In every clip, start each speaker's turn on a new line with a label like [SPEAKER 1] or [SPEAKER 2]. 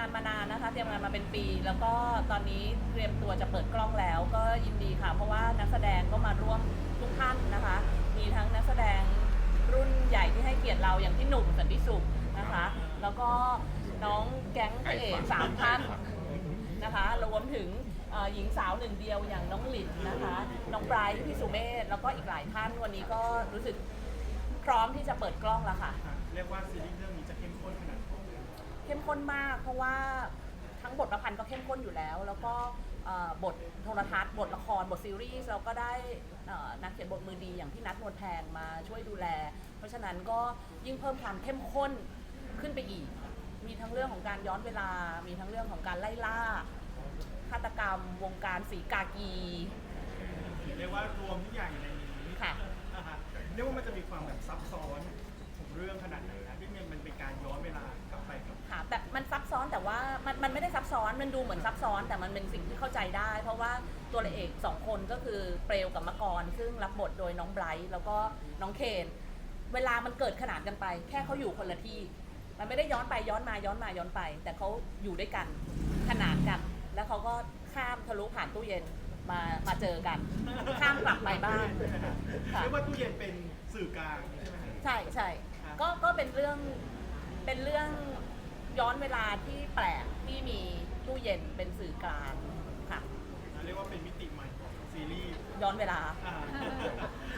[SPEAKER 1] งานมานานนะคะ เตรียมงานมาเป็นปี แล้วก็ตอนนี้เตรียมตัวจะเปิดกล้องแล้ว ก็ยินดีค่ะ เพราะว่านักแสดงก็มาร่วมทุกท่านนะคะ มีทั้งนักแสดงรุ่นใหญ่ที่ให้เกียรติเราอย่างพี่หนุ่มสันติสุขนะคะ แล้วก็น้องแก๊งพระเอกสามท่านนะคะรวมถึงหญิงสาวหนึ่งเดียวอย่างน้องหลินนะคะ น้องไบรท์พี่สุเมธแล้วก็อีกหลายท่านวันนี้ก็รู้สึกพร้อมที่จะเปิดกล้องแล้วค่ะ
[SPEAKER 2] เรียกว่าซีรีส์เรื่องนี้จะเข้มข้นขนาดไหน
[SPEAKER 1] เข้มข้นมาก เพราะว่าทั้งบทประพันธ์ก็เข้มข้นอยู่แล้ว แล้วก็เอ่อบทโทรทัศน์บทละครบทซีรีส์เราก็ได้เอ่อนักเขียนบทมือดีอย่างพี่นัทนวลแพงมาช่วยดูแล เพราะฉะนั้นก็ยิ่งเพิ่มความเข้มข้นขึ้นไปอีก มีทั้งเรื่องของการย้อนเวลา มีทั้งเรื่องของการไล่ล่าฆาตกรรม วงการสีกากี
[SPEAKER 2] เรียกว่ารวมทุกอย่างอยู่ในนี้
[SPEAKER 1] ค่ะ
[SPEAKER 2] อ่าฮะเรียกว่ามันจะมีความแบบซับซ้อนของเรื่องขนาดไหนนะที่มันมัน
[SPEAKER 1] แบบมันซับซ้อนแต่ว่ามันมันไม่ได้ซับซ้อนมันดูเหมือนซับซ้อน แต่มันเป็นสิ่งที่เข้าใจได้ เพราะว่าตัวเอกสองคนก็คือเปลวกับมะกร ซึ่งรับบทโดยน้องไบรท์แล้วก็น้องเคนเวลามันเกิดขนานกันไป แค่เขาอยู่คนละที่ มันไม่ได้ย้อนไปย้อนมาย้อนมาย้อนไป แต่เขาอยู่ด้วยกันขนานกัน แล้วเขาก็ข้ามทะลุผ่านตู้เย็นมามาเจอกัน ข้ามกลับไปบ้านค่ะ
[SPEAKER 2] เรียกว่าตู้เย็นเป็นสื่อกลางใช่ไหมฮะ
[SPEAKER 1] ใช่ใช่
[SPEAKER 2] ครับ
[SPEAKER 1] ก็ก็เป็นเรื่องเป็นเรื่อง ย้อนเวลาที่แปลกที่มีตู้เย็นเป็นสื่อกลางค่ะ
[SPEAKER 2] เรียกว่าเป็นมิติใหม่ของซีรีส์
[SPEAKER 1] ย้อนเวลา
[SPEAKER 2] อ่า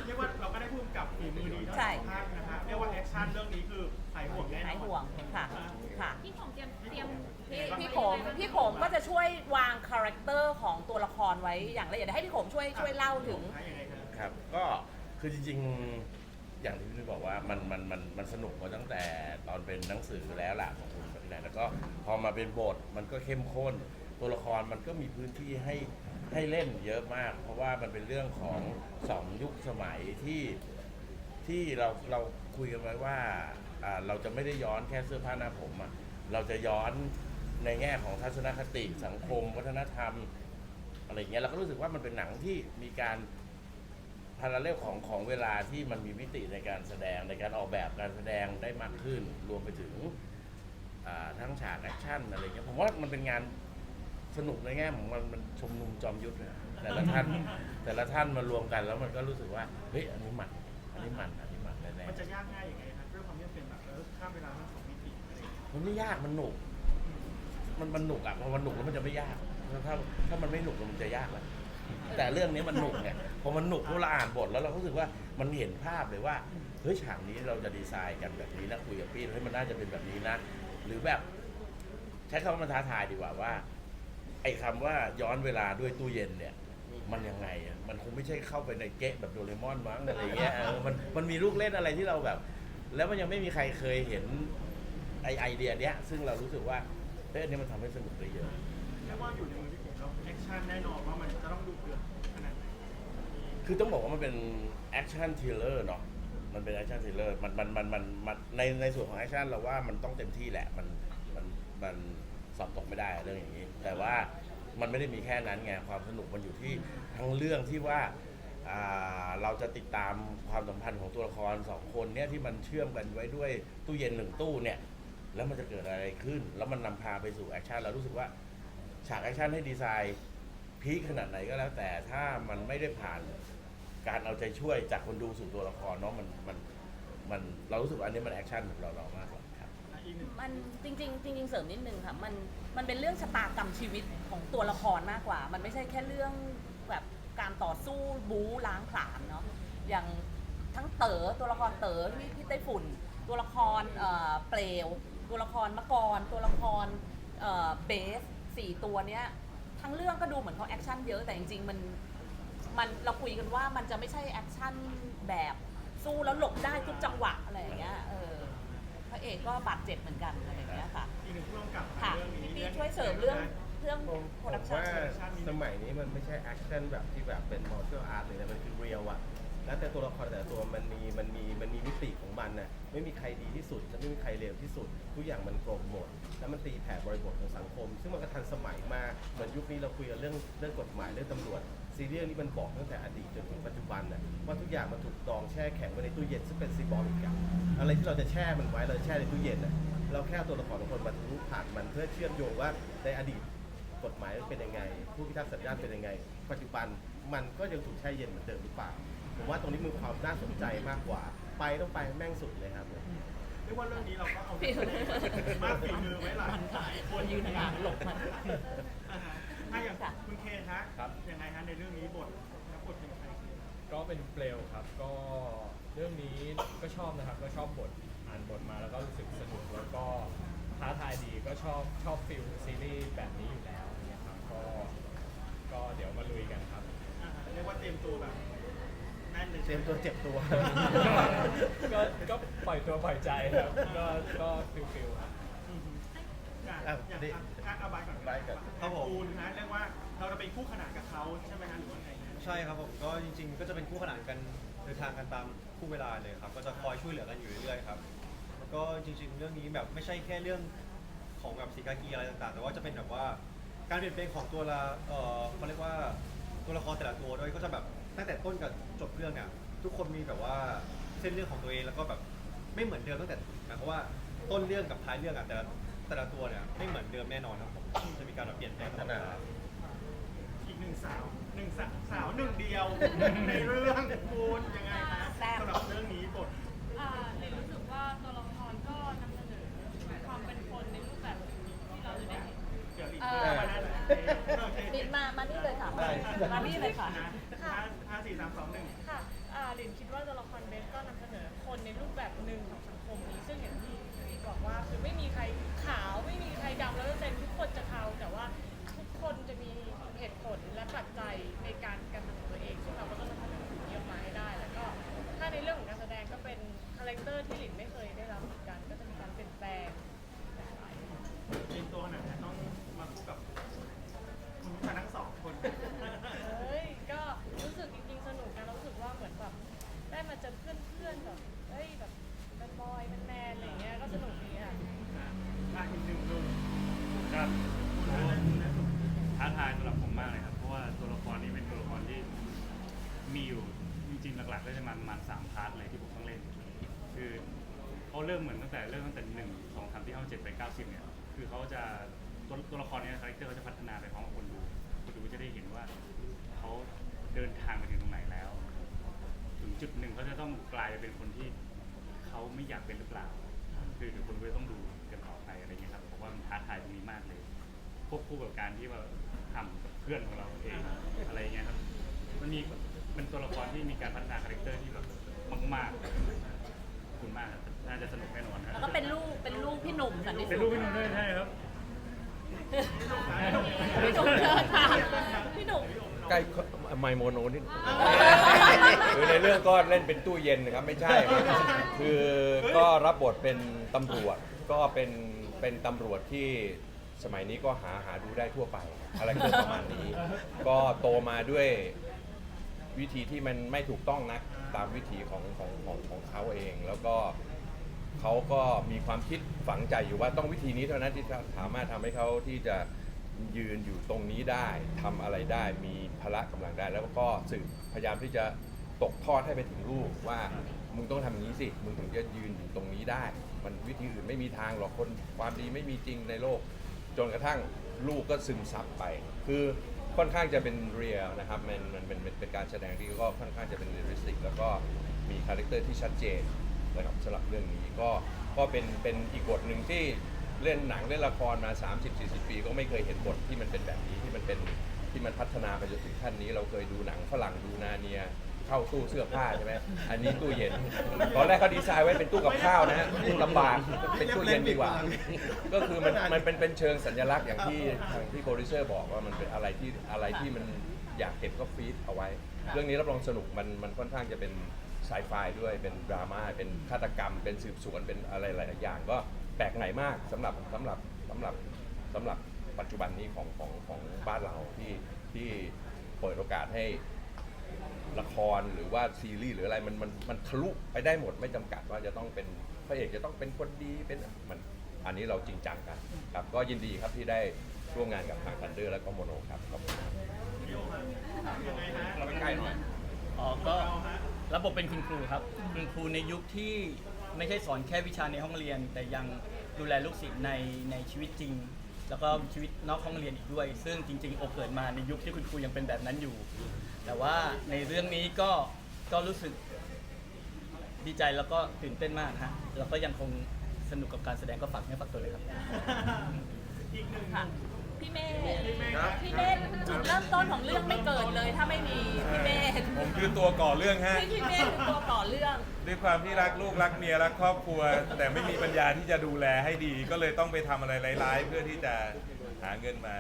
[SPEAKER 2] เรียกว่าเราก็ได้พูดกับฝีมือดีทั้ง
[SPEAKER 1] ใช่
[SPEAKER 2] สองท่านนะฮะเรียกว่าแอคชั่นเรื่องนี้คือหายห่วงแน่นอน
[SPEAKER 1] หายห่วงค่ะ
[SPEAKER 2] อ่า
[SPEAKER 1] ค่ะ
[SPEAKER 3] พี่ของเตรียมเตรียม
[SPEAKER 1] พี่พี่โขมพี่โขมก็จะช่วยวางคาแรคเตอร์ของตัวละครไว้อย่างละเอียดเดี๋ยวให้พี่โขมช่วยช่วยเล่าถึง
[SPEAKER 2] ยังไงครับ
[SPEAKER 4] ครับก็คือจริงๆ อย่างที่พี่นุ้ยบอกว่ามันมันมันมันสนุกมาตั้งแต่ตอนเป็นหนังสือแล้วล่ะขอ งคุณปรินาแล้วก็พอมาเป็นบทมันก็เข้มข้น ตัวละครมันก็มีพื้นที่ให้ให้เล่นเยอะมาก เพราะว่ามันเป็นเรื่องของสองยุคสมัยที่ที่เราเราคุยกันไว้ว่าอ่าเราจะไม่ได้ย้อนแค่เสื้อผ้าหน้าผมอะเราจะย้อนในแง่ของทัศนคติสังคม วัฒนธรรมอะไรอย่างเงี้ยเราก็รู้สึกว่ามันเป็นหนังที่มีการพาราเรลของของเวลาที่มันมีมิติในการแสดงในการออกแบบการแสดงได้มากขึ้น รวมไปถึง อ่าทั้งฉากแอคชั่นอะไรเงี้ยผมว่ามันเป็นงานสนุกในแง่ของมันมันชมนุมจอมยุทธนะแต่ละท่าน แต่ละท่านมารวมกันแล้วมันก็รู้สึกว่าเฮ้ยอันนี้มันอันนี้มันอันนี้มันแน่
[SPEAKER 2] มันจะยากง่ายยังไงครับด้วยความที่มันเป็นแบบเออข้ามเวลาทั้งสองมิติอะไรอย่างเงี้ย
[SPEAKER 4] ๆมันไม่ยากมันหนุก มันมันหนุกอะพอมันหนุกแล้วมันจะไม่ยากถ้าถ้ามันไม่หนุกแล้วมันจะยากแหละแต่เรื่องนี้มันหนุกไงพอมันหนุกพอเราอ่านบทแล้วเราก็รู้สึกว่ามันเห็นภาพเลยว่าเฮ้ยฉากนี้เราจะดีไซน์กันแบบนี้นะคุยกับพี่เฮ้ยมันน่าจะเป็นแบบนี้นะ หรือแบบใช้คำว่ามันท้าทายดีกว่าว่า ไอ้คำว่าย้อนเวลาด้วยตู้เย็นเนี่ย มันยังไงอะมันคงไม่ใช่เข้าไปในเก๊ะแบบโดเรมอนมั้งอะไรเงี้ยเออมันมันมีลูกเล่นอะไรที่เราแบบ แล้วมันยังไม่มีใครเคยเห็นไอไอเดียเนี้ย ซึ่งเรารู้สึกว่าเฮ้ยอันนี้มันทำให้สนุกได้เยอะ
[SPEAKER 2] เรียกว่าอยู่ในมือพี่ผมแล้วแอคชั่นแน่นอนว่ามันจะต้องดูเดือดขนาดไหน
[SPEAKER 4] คือต้องบอกว่ามันเป็นแอคชั่นท h ลเลอร์เนาะ มันเป็นแอคชั่นท h ลเลอร์มันมันมันมันมันในในส่วนของแอคชั่นเราว่ามันต้องเต็มที่แหละ มันมันมันสอบตกไม่ได้เรื่องอย่างนี้ แต่ว่ามันไม่ได้มีแค่นั้นไงความสนุกมันอยู่ที่ทั้งเรื่องที่ว่าอ่าเราจะติดตามความสัมพันธ์ของตัวละครสองคนเนี่ยที่มันเชื่อมกันไว้ด้วยตู้เย็นหนึ่งตู้เนี่ย แล้วมันจะเกิดอะไรขึ้น แล้วมันนำพาไปสู่แอคชั่นเรารู้สึกว่าฉากแอคชั่นให้ดีไซน์พีคขนาดไหนก็แล้วแต่ถ้ามันไม่ได้ผ่าน การเอาใจช่วยจากคนดูสู่ตัวละครเนาะมันมันมันเรารู้สึกว่าอันนี้มันแอคชั่นของเราเรามากกว่าครับ
[SPEAKER 2] อะอีกหนึ่ง
[SPEAKER 1] มันจริงๆจริง ๆ เสริมนิดนึงค่ะมันมันเป็นเรื่องชะตากรรมชีวิตของตัวละครมากกว่า มันไม่ใช่แค่เรื่องแบบการต่อสู้บู๊ล้างผลาญเนาะอย่างทั้งเต๋อตัวละครเต๋อที่ที่ไต้ฝุ่น ตัวละครเอ่อเปลว ตัวละครมะกร ตัวละครเอ่อเบสสี่ตัวเนี้ยทั้งเรื่องก็ดูเหมือนเขาแอคชั่นเยอะแต่จริงๆมัน มันเราคุยกันว่ามันจะไม่ใช่แอคชั่นแบบสู้แล้วหลบได้ทุกจังหวะอะไรอย่างเงี้ยเออพระเอกก็บาดเจ็บเหมือนกันอะไรอย่างเงี้ยค่ะ
[SPEAKER 2] อีกหนึ่งผู้กำกับ
[SPEAKER 1] ค่ะ
[SPEAKER 2] เรื่องนี้
[SPEAKER 1] พี่ปีช่วยเสริมเรื่องเรื่อง
[SPEAKER 5] ผม
[SPEAKER 1] โป
[SPEAKER 5] ผ
[SPEAKER 1] ร
[SPEAKER 5] ม
[SPEAKER 1] ดักชั่น
[SPEAKER 5] ว่าสมัยนี้มันไม่ใช่แอคชั่นแบบที่แบบเป็นมอเตอร์อาร์ตเลยนะมันคือเรียลอะแล้วแต่ตัวละครแต่ละตัวมันมีมันมีมันมีมิติของมันน่ะไม่มีใครดีที่สุดจะไม่มีใครเลวที่สุด ทุกอย่างมันกลมหมด แล้วมันตีแผ่บริบทของสังคม ซึ่งมันก็ทันสมัยมากเหมือนยุคนี้เราคุยกันเรื่องเรื่องกฎหมายเรื่องตำรวจ ซีเรีส์นี้มันบอกตั้งแต่อดีตจนถึงปัจจุบันน่ะว่าทุกอย่างมันถูกดองแช่แข็งไว้ในตู้เย็นซึ่งเป็นซีบอลิกอะอะไรที่เราจะแช่มันไว้เราแช่ในตู้เย็นนะเราแค่ตัวละครของคนมารู้ผ่านมันเพื่อเชื่อมโยงว่าในอดีตกฎหมายมันเป็นยังไง ผู้พิทักษ์สัญญาณเป็นยังไง ปัจจุบันมันก็ยังถูกแช่เย็นเหมือนเดิมหรือเปล่าผมว่าตรงนี้มีความน่าสนใจมากกว่า ไปต้องไปแม่งสุดเลยครับ
[SPEAKER 2] เรียกว่าเรื่องนี้เราก็เอามากฝีมือไว้หลายหลายคน
[SPEAKER 1] ยืนห่างหลบมัน
[SPEAKER 2] อ่าฮะอะอย่าง
[SPEAKER 1] ค่ะ
[SPEAKER 2] คุณเคนฮะ
[SPEAKER 3] ครับ
[SPEAKER 2] ยังไงฮะในเรื่องนี้บทรับบทเป็นใคร
[SPEAKER 3] ก็เป็นเปลวครับ ก็เรื่องนี้ก็ชอบนะครับ ก็ชอบบทอ่านบทมาแล้วก็รู้สึกสนุกแล้วก็ท้าทายดีก็ชอบชอบฟิลซีรีส์แบบนี้อยู่แล้วเนี่ยครับก็ก็เดี๋ยวมาลุยกันครับ
[SPEAKER 2] อ่าฮะเรียกว่าเตรียมตัวแบบแน่นเลย
[SPEAKER 5] เตรียมตัวเจ็บตัว
[SPEAKER 3] ก็ก็ปล่อยตัวปล่อยใจครับก็ก็ฟิลฟิลครับ
[SPEAKER 2] อือฮึอะ
[SPEAKER 5] อะ
[SPEAKER 2] อย่าง
[SPEAKER 5] ดิ
[SPEAKER 2] อะอะเอาบายก่อน
[SPEAKER 5] บายก่อน
[SPEAKER 6] ครับผม
[SPEAKER 2] ปูนฮะเรียกว่าเราจะเป็นคู่ขนานกับเขาใช่ไหมฮะหรือว่าไงฮะ
[SPEAKER 6] ใช่ครับผมก็จริงๆ ก็จะเป็นคู่ขนานกันเดินทางกันตามคู่เวลาเลยครับ ก็จะคอยช่วยเหลือกันอยู่เรื่อยๆครับแล้วก็จริงๆ เรื่องนี้แบบไม่ใช่แค่เรื่องของแบบสีกากีอะไรต่างๆ แต่ว่าจะเป็นแบบว่าการเปลี่ยนแปลงของตัวละเออเขาเรียกว่าตัวละครแต่ละตัวด้วยก็จะแบบ ตั้งแต่ต้นกับจบเรื่องเนี่ยทุกคนมีแบบว่าเส้นเรื่องของตัวเองแล้วก็แบบไม่เหมือนเดิมตั้งแต่หมายความว่าต้นเรื่องกับท้ายเรื่องอะแต่ละแต่ละตัวเนี่ยไม่เหมือนเดิมแน่นอนครับผมจะมีการแบบเปลี่ยนแปลงตลอดเวลา
[SPEAKER 2] อีกหนึ่งสาวหนึ่งสาวสาวหนึ่งเดียว ในเรื่องปูนยังไงฮะ
[SPEAKER 1] แซ่บ
[SPEAKER 2] สำหรับเรื่องนี้บท
[SPEAKER 7] อ่าเรนรู้สึกว่าตัวละครก็นำเสนอความเป็นคนในรูปแบบหนึ่งที่เราจะได้เห็น
[SPEAKER 2] เดี๋ยวอีก
[SPEAKER 1] เอ่
[SPEAKER 2] เรื่
[SPEAKER 1] อ
[SPEAKER 2] องมาได้โอเค
[SPEAKER 1] บิดมามานี่เลยค่ะ
[SPEAKER 5] ได้
[SPEAKER 1] มานี่เลยค่ะ
[SPEAKER 2] ห้าห้าสี่สามสองหนึ่ง
[SPEAKER 7] ค่ะอ่าเรนคิดว่าตัวละครเบสก็นำเสนอคนในรูปแบบหนึ่งของสังคมนี้ ซึ่งอย่างที่พี่บอกว่าคือไม่มีใครขาวไม่มีใครดำแล้วเป็นทุกคนจะเทาแต่ว่าทุกคนจะมีเหตุผลและปัจจัย ริงๆห
[SPEAKER 2] ลั
[SPEAKER 8] กๆก็จะมาประมาณสามพาร์ทเลยที่ผมต้องเล่น คือเขาเริ่มเหมือนตั้งแต่เริ่มตั้งแต่หนึ่งสองสามที่เอาเจ็ดไปเก้าสิบเนี่ยคือเขาจะตัวตัวละครเนี้คาแรคเตอร์เขาจะพัฒนาไปพร้อมกับคนดูคนดูจะได้เห็นว่าเขาเดินทางไปถึงตรงไหนแล้ว ถึงจุดหนึ่งเขาจะต้องกลายเป็นคนที่เขาไม่อยากเป็นหรือเปล่า คือเดี๋ยวคนก็ต้องดูกันต่อไปอะไรเงี้ยครับผมว่ามันท้าทายตรงนี้มากเลยควบคู่กับการที่ว่าทำกับเพื่อนของเราเองอะไรเงี้ยครับมันมี เป็นตัวละครที่มีการพัฒนาคาแรคเตอร์ที่แบบมากๆเลยขอบคุณมากครับน่าจะสนุกแน่นอนครั
[SPEAKER 1] แล้วก็เป็นลูกเป็นลูกพี่หนุ่มสันติสุข
[SPEAKER 8] เป็นลูกพี่หนุ่มด้วยใช่ครับ
[SPEAKER 1] พี่หนุ่มเชิญค่ะพี่หนุ่ม
[SPEAKER 9] ใกล้ไมโมโนนิดคือในเรื่องก็เล่นเป็นตู้เย็นนะครับไม่ใช่ครับคือก็รับบทเป็นตำรวจก็เป็นเป็นตำรวจที่สมัยนี้ก็หาหาดูได้ทั่วไป อะไรเกิดประมาณนี้ ก็โตมาด้วย วิธีที่มันไม่ถูกต้องนักตามวิถีของของของของเขาเอง แล้วก็เขาก็มีความคิดฝังใจอยู่ว่าต้องวิธีนี้เท่านั้นที่จะสามารถทำให้เขาที่จะยืนอยู่ตรงนี้ได้ทำอะไรได้มีพละกำลังได้ แล้วก็สืบพยายามที่จะตกทอดให้ไปถึงลูกว่ามึงต้องทำอย่างนี้สิมึงถึงจะยืนอยู่ตรงนี้ได้ มันวิธีอื่นไม่มีทางหรอกคนความดีไม่มีจริงในโลก จนกระทั่งลูกก็ซึมซับไป คือ ค่อนข้างจะเป็นเรียลนะครับมันมันเป็นเป็นเป็นการแสดงที่ก็ค่อนข้างจะเป็นเรียลลิสติกแล้วก็มีคาแรคเตอร์ที่ชัดเจนนะครับสำหรับเรื่องนี้ก็ก็เป็นเป็นอีกบทหนึ่งที่เล่นหนังเล่นละครมา 30-40 ปี ก็ไม่เคยเห็นบทที่มันเป็นแบบนี้ที่มันเป็นที่มันพัฒนาไปจนถึงขั้นนี้ เราเคยดูหนังฝรั่งดูนาเนีย เข้าตู้เสื้อผ้าใช่ไหมอันนี้ตู้เย็น ตอนแรกเขาดีไซน์ไว้เป็นตู้กับข้าวนะฮะลำบากเป็นตู้เย็นดีกว่า ก็คือมันมันเป็นเป็นเชิงสัญลักษณ์อย่างที่ทางที่โปรดิวเซอร์บอกว่ามันเป็นอะไรที่อะไรที่มันอยากเห็นก็ฟีดเอาไว้ เรื่องนี้รับรองสนุกมันมันค่อนข้างจะเป็นไซไฟด้วยเป็นดราม่าเป็นฆาตกรรม เป็นสืบสวนเป็นอะไรหลายๆอย่าง ก็แปลกใหม่มากสำหรับสำหรับสำหรับสำหรับปัจจุบันนี้ของของของบ้านเราที่ที่เปิดโอกาสให้ ละครหรือว่าซีรีส์หรืออะไรมันมันมันทะลุไปได้หมดไม่จำกัดว่าจะต้องเป็นพระเอกจะต้องเป็นคนดีเป็นมันอันนี้เราจริงจังกันครับก็ยินดีครับที่ได้ร่วมงานกับทางทันเดอร์และก็โมโนครับขอบคุณครับเราไปใกล้หน่อย
[SPEAKER 10] อ๋อก็ระบบเป็นคุณครูครับ คุณครูในยุคที่ไม่ใช่สอนแค่วิชาในห้องเรียน แต่ยังดูแลลูกศิษย์ในในชีวิตจริง แล้วก็ชีวิตนอกห้องเรียนอีกด้วย ซึ่งจริง ๆ โอเกิดมาในยุคที่คุณครูยังเป็นแบบนั้นอยู่ แต่ว่าในเรื่องนี้ก็ก็รู้สึกดีใจแล้วก็ตื่นเต้นมากฮะแล้วก็ยังคงสนุกกับการแสดงก็ฝากเนื้อฝากตัวเลยครับ
[SPEAKER 2] อีกหนึ่ง
[SPEAKER 1] ค่ะพี่เมธ
[SPEAKER 2] พี่เมฆ
[SPEAKER 1] พี่เมธจุดเริ่มต้นของเรื่องไม่เกิดเลยถ้าไม่มีพี่เมธ
[SPEAKER 11] ผมคือตัวก่อเรื่องฮะ
[SPEAKER 1] พี่พี่เมธคือตัวก่อเรื่อง
[SPEAKER 11] ด้วยความที่รักลูกรักเมียรักครอบครัว แต่ไม่มีปัญญาที่จะดูแลให้ดี ก็เลยต้องไปทำอะไรร้ายๆ เพื่อที่จะหาเงินมา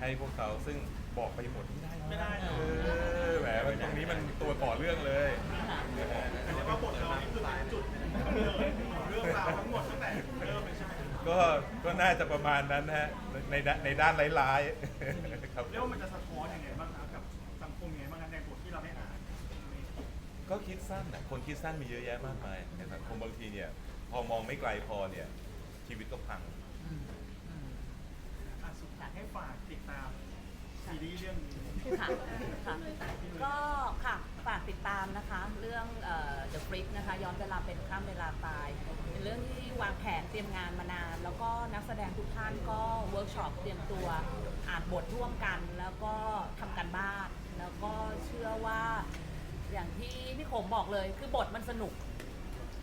[SPEAKER 11] ให้พวกเขาซึ่งบอกไปหมดไม่ได้
[SPEAKER 2] ไม่ได้นะ
[SPEAKER 11] เออแหมมันตรงนี้มันตัวก่อเรื่องเลย
[SPEAKER 2] เรียกว่าบทเรานี่คือเป็นจุดกำเนิดของเรื่องราวทั้งหมดตั้งแต่เริ่มเลยใช่ไหม
[SPEAKER 11] ก็ก็น่าจะประมาณนั้นฮะในด้านในด้านร้ายๆครับ
[SPEAKER 2] เรียกว่ามันจะสะท้อนยังไงบ้างครับกับสังคมยังไงบ้างครับในบทที่เราได้อ่าน
[SPEAKER 11] ก็คิดสั้นนะคนคิดสั้นมีเยอะแยะมากมายในสังคมบางทีเนี่ย พอมองไม่ไกลพอเนี่ย ชีวิตก็พัง
[SPEAKER 2] อะสุดท้ายให้ฝากติดตามซีรีส์เรื่องนี้
[SPEAKER 1] ค่ะค่ะก็ค่ะฝากติดตามนะคะ เรื่องเอ่อ The f r i t นะคะ ย้อนเวลาเป็นข้ามเวลาตาย เป็นเรื่องที่วางแผนเตรียมงานมานาน แล้วก็นักแสดงทุกท่านก็เวิร์กช็อปเตรียมตัวอ่านบทร่วมกันแล้วก็ทำกันบ้าน แล้วก็เชื่อว่าอย่างที่พี่ขมบอกเลย คือบทมันสนุก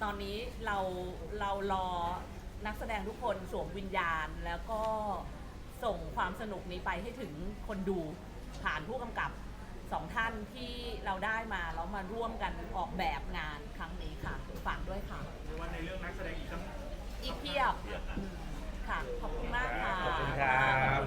[SPEAKER 1] ตอนนี้เราเรารอนักแสดงทุกคนสวมวิญญาณแล้วก็ส่งความสนุกนี้ไปให้ถึงคนดู ผ่านผู้กำกับสองท่านที่เราได้มาแล้วมาร่วมกันออกแบบงานครั้งนี้ค่ะฝากด้วยค่ะ
[SPEAKER 2] หรือว่าในเรื่องนักแสดงอีกทั้ง
[SPEAKER 1] อีกเพียบค่ะ ขอบคุณมากค่ะ
[SPEAKER 11] ขอบคุณครับ